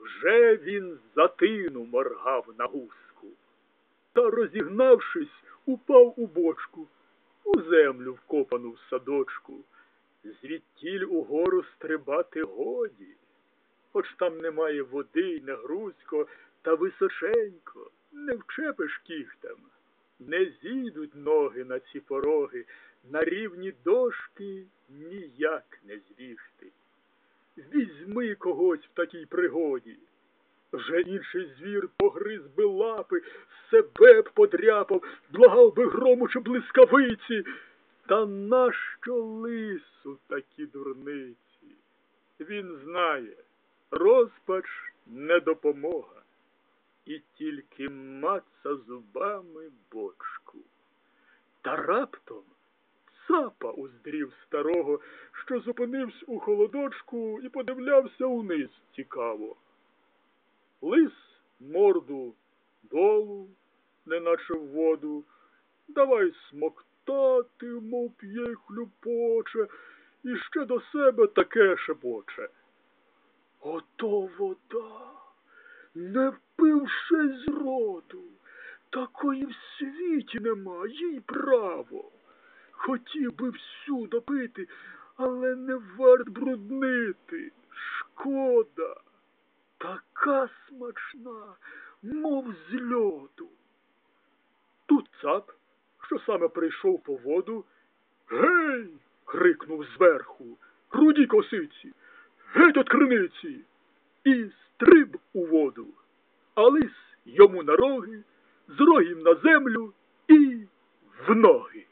Вже він затину моргав на гуску. Та, розігнавшись, упав у бочку, у землю вкопану в садочку. Звідтіль угору стрибати годі, хоч там немає води й не грузько, та височенько, не вчепиш кіхтем. Не зійдуть ноги на ці пороги, на рівні дошки ніяк не злізти. Візьми когось в такій пригоді. Вже інший звір погриз би лапи, себе б подряпав, благав би грому чи блискавиці. Та нащо лису такі дурниці? Він знає, розпач не допомога, і тільки маца зубами бочку. Та раптом цапа уздрів старого, що зупинився у холодочку і подивлявся униз цікаво. Лис морду долу, неначе в воду, давай смоктати, мов п'є хлюпоче, і ще до себе таке шепоче. Ото вода, не впивши з роду, такої в світі нема, їй право. Хотів би всю допити, але не варт бруднити. Шкода, така смачна, мов з льоду. Тут цап, що саме прийшов по воду, Гей. крикнув зверху, руді косиці, геть от криниці, і стриб у воду, а лис йому на роги, з рогів на землю і в ноги.